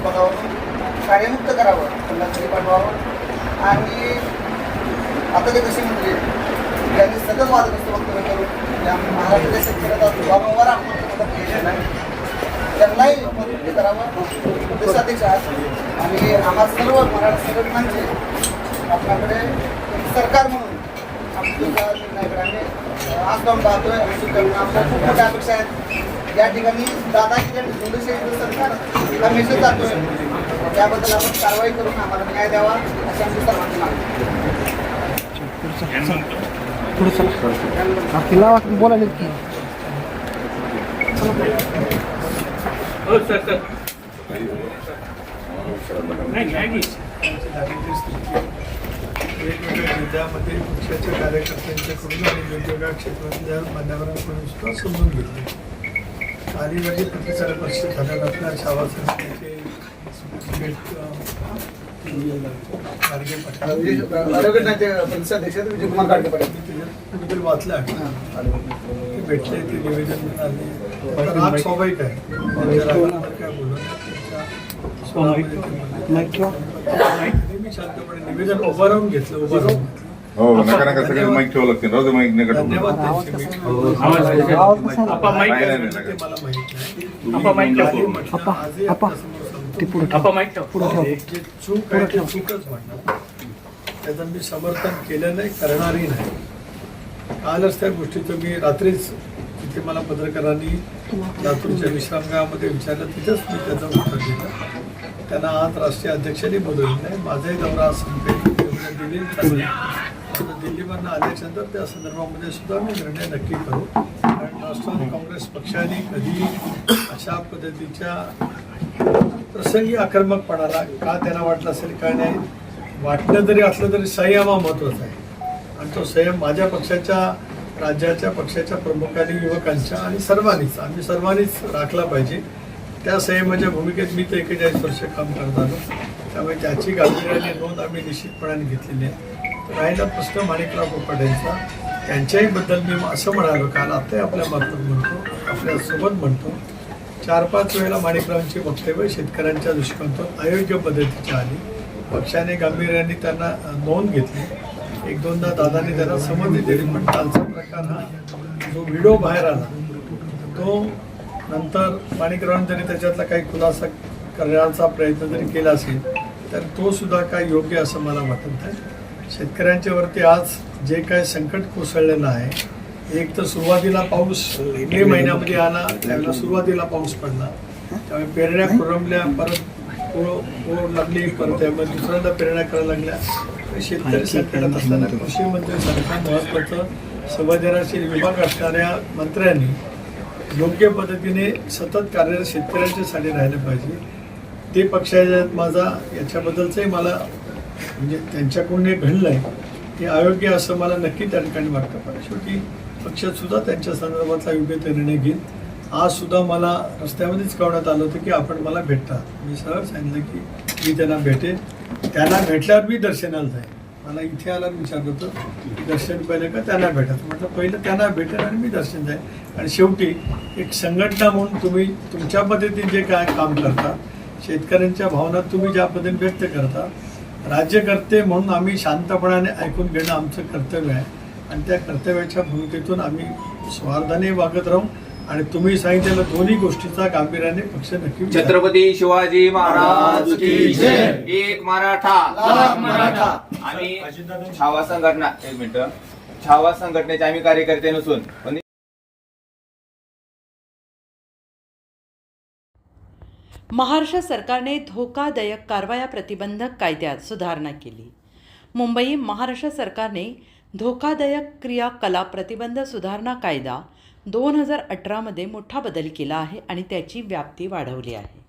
बघावं कार्यमुक्त करावं त्यांना घरी पाठवावं. आणि आता ते कसे म्हणजे त्यांनी सतत वादग्रस्त वक्तव्य करून या महाराष्ट्राच्या शेतकऱ्याचा वारंवार आत्महत्या मदत नाही त्यांनाही मदत करावं देशाध्यक्ष आहेत आणि आम्हा सर्व मराठा संघटनांचे आपल्याकडे सरकार म्हणून आज जाऊन पाहतोय आमची त्यांना आमच्या खूप मोठ्या अपेक्षा आहेत. या ठिकाणी दादागिरी आणि सरकार हा मेसेज जातोय त्याबद्दल आपण कारवाई करून आम्हाला न्याय द्यावा अशी आमची सर्वांची मागणी पुढे चला आपली लावा बोलायला हो, की वेगवेगळ्या जिल्ह्यामध्ये पक्षाच्या कार्यकर्त्यांच्याकडून आणि वेगवेगळ्या क्षेत्रातल्या मान्यवरांकडून सुद्धा समजून घेतले आदिवासी प्रतिसार परिषद घटनात्मक आश्वासनाचे वाचलं आहे भेटले ते निवेदन आले राग स्वाभाविक आहे मी शांतपणे निवेदन उभारून घेतलं उभारून हो नका नका सगळे माईक ठेवं लागतील राहू दे माईक नका ठेवू. धन्यवाद आवाज त्यांचे कसा मी- आवाज कसा आपा माईक नाही, नाही, नाही, ते नका. मला माहीत नाही आपा माईक काही ठेव. म्हटलं, आपा, आजही आपा. आपल्यासमोर सांगतो. ते पुढे ठेवा. आपा माईक ठेव पुढे ठेवा. जे चूक आहे ते चूकच म्हणणार त्याचं मी समर्थन केलं नाही करणारही नाही कालच त्या गोष्टीचं मी रात्रीच तिथे मला पत्रकारांनी लातूरच्या विश्रामगृहामध्ये विचारलं तिथंच मी त्याचं उत्तर दिलं त्यांना आज राष्ट्रीय अध्यक्षांनी बोलवलं नाही माझाही दौरा आज संपेल ते आता दिल्लीमधनं आल्याच्यानंतर त्या संदर्भामध्ये सुद्धा मी निर्णय नक्की करू. कारण राष्ट्रवादी काँग्रेस पक्षाने कधी अशा पद्धतीच्या प्रसंगी आक्रमकपणाला का त्यांना वाटलं असेल काय नाही वाटणं जरी असलं तरी संयम हा महत्त्वाचा आहे. आणि तो संयम माझ्या पक्षाच्या राज्याच्या पक्षाच्या प्रमुखांनी युवकांच्या आणि सर्वांनीच आम्ही सर्वांनीच राखला पाहिजे. त्या संयमाच्या भूमिकेत मी तर एकेचाळीस वर्ष काम करत आलो त्यामुळे त्याची गांभीर्याने नोंद आम्ही निश्चितपणाने घेतलेली आहे. राहिला प्रश्न माणिकराव कोपाट त्यांच्याहीबद्दल त्यांच्याही बद्दल मी असं म्हणालो काल आताही आपल्या मार्फत म्हणतो आपल्यासोबत म्हणतो. चार पाच वेळेला माणिकरावांची वक्तव्य शेतकऱ्यांच्या दृष्टिकोनातून अयोग्य पद्धतीची आली. पक्षाने गांभीर्याने त्यांना नोंद घेतली. एक दोनदा दादांनी त्यांना समजली दिली पण कालचा प्रकार हा जो व्हिडिओ बाहेर आला तो नंतर माणिकरावांनी जरी त्याच्यातला काही खुलासा करण्याचा प्रयत्न जरी केला असेल तर तो सुद्धा काय योग्य असं मला वाटत नाही. शेतकऱ्यांच्या वरती आज जे काय संकट कोसळलेलं आहे एक तर सुरुवातीला पाऊस मे महिन्यामध्ये आला त्यावेळेला सुरुवातीला पाऊस पडला. त्यामुळे पेरण्या खुरमल्या परत ओळ लागली परत त्यामध्ये दुसऱ्यांदा पेरण्या करायला लागल्या. शेतकरी संकटात असताना कृषी मंत्री सारखा महत्त्वाचं. संवेदनाशील विभाग असणाऱ्या मंत्र्यांनी योग्य पद्धतीने सतत कार्यरत शेतकऱ्यांच्यासाठी राहिलं पाहिजे. ते पक्षाच्या माझा याच्याबद्दलचंही मला म्हणजे त्यांच्याकडून हे घडलं आहे हे अयोग्य असं मला नक्की त्या ठिकाणी वाटतं. पण शेवटी पक्षात सुद्धा त्यांच्या संदर्भातला योग्य ते निर्णय घेईल. आज सुद्धा मला रस्त्यामध्येच कळवण्यात आलं होतं की आपण मला भेटता मी सरळ सांगितलं की मी त्यांना भेटेन. त्यांना भेटल्यावर मी दर्शनाला जाईल मला इथे आल्यावर विचारलं होतं दर्शन पहिलं का त्यांना भेटत म्हटलं पहिलं त्यांना भेटेल आणि मी दर्शन जाईल आणि शेवटी एक संघटना म्हणून तुम्ही तुमच्या पद्धतीने जे काय काम करता शेतकऱ्यांच्या भावना तुम्ही ज्या पद्धतीने व्यक्त करता राज्यकर्ते म्हणून आम्ही शांतपणाने ऐकून घेणं आमचं कर्तव्य आहे. आणि त्या कर्तव्याच्या भूमिकेतून आम्ही स्वार्थाने वागत राहू. आणि तुम्ही सांगितलेल्या दोन्ही गोष्टीचा गांभीर्याने पक्ष नक्की. छत्रपती शिवाजी महाराज की जय. एक मराठा. मराठा. आम्ही छावा संघटना एक मिनिट. छावा संघटनेचे आम्ही कार्यकर्ते नसून. पण महाराष्ट्र सरकारने धोकादायक कारवाया प्रतिबंधक कायद्यात सुधारणा केली. मुंबई महाराष्ट्र सरकारने धोकादायक क्रियाकलाप प्रतिबंध सुधारणा कायदा दोन हजार अठरामध्ये मोठा बदल केला आहे आणि त्याची व्याप्ती वाढवली आहे.